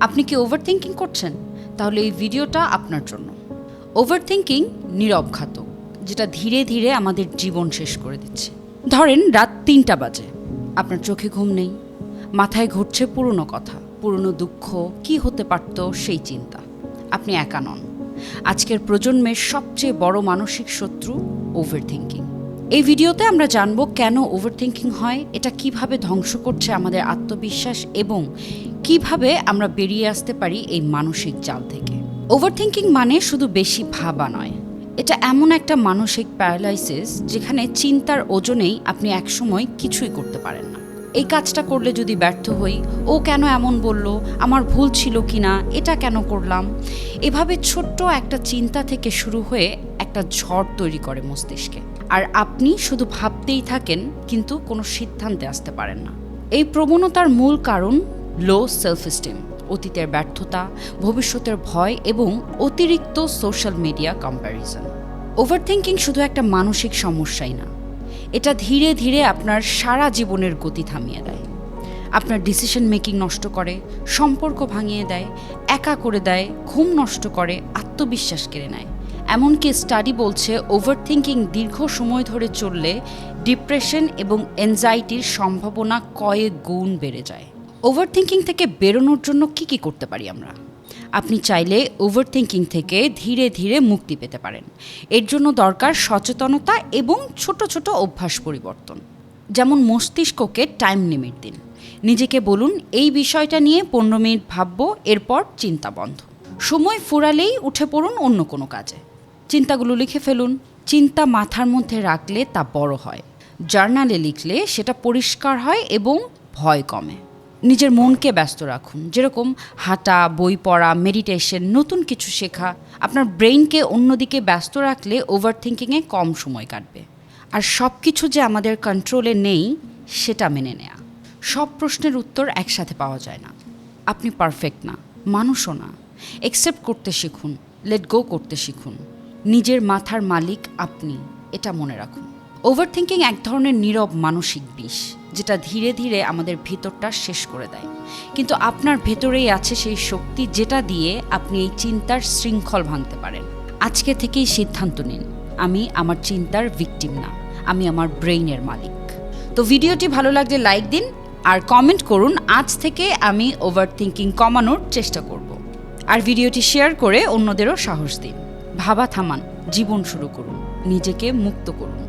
আপনি কি over thinking করছেন? তাহলে এই ভিডিওটা আপনার জন্য। ওভার থিঙ্কিং নীরব যেটা ধীরে ধীরে আমাদের জীবন শেষ করে দিচ্ছে। ধরেন রাত তিনটা বাজে, আপনার চোখে ঘুম নেই, মাথায় ঘুরছে পুরনো কথা, পুরনো দুঃখ, কি হতে পারত সেই চিন্তা। আপনি একা নন। আজকের প্রজন্মের সবচেয়ে বড় মানসিক শত্রু ওভার থিঙ্কিং এই ভিডিওতে আমরা জানব কেন ওভার থিঙ্কিং হয়, এটা কীভাবে ধ্বংস করছে আমাদের আত্মবিশ্বাস এবং কীভাবে আমরা বেরিয়ে আসতে পারি এই মানসিক জাল থেকে। ওভার থিঙ্কিং মানে শুধু বেশি ভাবা নয়, এটা এমন একটা মানসিক প্যারালাইসিস যেখানে চিন্তার ওজনেই আপনি একসময় কিছুই করতে পারেন না। এই কাজটা করলে যদি ব্যর্থ হই, ও কেন এমন বলল, আমার ভুল ছিল কি না এটা কেন করলাম, এভাবে ছোট্ট একটা চিন্তা থেকে শুরু হয়ে একটা ঝড় তৈরি করে মস্তিষ্কে। আর আপনি শুধু ভাবতেই থাকেন, কিন্তু কোনো সিদ্ধান্তে আসতে পারেন না। এই প্রবণতার মূল কারণ লো সেলফ স্টিম অতীতের ব্যর্থতা, ভবিষ্যতের ভয় এবং অতিরিক্ত সোশ্যাল মিডিয়া কম্প্যারিজন ওভারথিংকিং শুধু একটা মানসিক সমস্যাই না, এটা ধীরে ধীরে আপনার সারা জীবনের গতি থামিয়ে দেয়। আপনার ডিসিশন মেকিং নষ্ট করে, সম্পর্ক ভাঙিয়ে দেয়, একা করে দেয়, ঘুম নষ্ট করে, আত্মবিশ্বাস কেড়ে নেয়। এমনকি স্টাডি বলছে ওভারথিংকিং দীর্ঘ সময় ধরে চললে ডিপ্রেশন এবং এনজাইটির সম্ভাবনা কয়েক গুণ বেড়ে যায়। ওভারথিংকিং থেকে বেরোনোর জন্য কি কি করতে পারি আমরা? আপনি চাইলে ওভারথিংকিং থেকে ধীরে ধীরে মুক্তি পেতে পারেন। এর জন্য দরকার সচেতনতা এবং ছোট ছোট অভ্যাস পরিবর্তন। যেমন মস্তিষ্ককে টাইম লিমিট দিন। নিজেকে বলুন, এই বিষয়টা নিয়ে পনেরো মিনিট ভাববো, এরপর চিন্তা বন্ধ। সময় ফুরালেই উঠে পড়ুন অন্য কোনো কাজে। চিন্তাগুলো লিখে ফেলুন। চিন্তা মাথার মধ্যে রাখলে তা বড় হয়। জার্নালে লিখলে সেটা পরিষ্কার হয় এবং ভয় কমে। নিজের মনকে ব্যস্ত রাখুন। যেরকম হাঁটা, বই পড়া, মেডিটেশন, নতুন কিছু শেখা, আপনার ব্রেইনকে অন্যদিকে ব্যস্ত রাখলে ওভার থিঙ্কিংয়ে কম সময় কাটবে। আর সব কিছু যে আমাদের কন্ট্রোলে নেই, সেটা মেনে নেয়া। সব প্রশ্নের উত্তর একসাথে পাওয়া যায় না। আপনি পারফেক্ট না, মানুষও না। একসেপ্ট করতে শিখুন লেট গো করতে শিখুন। নিজের মাথার মালিক আপনি, এটা মনে রাখুন। ওভার থিঙ্কিং এক ধরনের নীরব মানসিক বিষ, যেটা ধীরে ধীরে আমাদের ভিতরটা শেষ করে দেয়। কিন্তু আপনার ভেতরেই আছে সেই শক্তি যেটা দিয়ে আপনি এই চিন্তার শৃঙ্খল ভাঙতে পারেন। আজকে থেকেই সিদ্ধান্ত নিন, আমি আমার চিন্তার ভিকটিম না, আমি আমার ব্রেইনের মালিক। তো ভিডিওটি ভালো লাগলে লাইক দিন, আর কমেন্ট করুন, আজ থেকে আমি ওভার থিঙ্কিং কমানোর চেষ্টা করব। আর ভিডিওটি শেয়ার করে অন্যদেরও সাহস দিন। ভাবা থামান জীবন শুরু করুন নিজেকে মুক্ত করুন।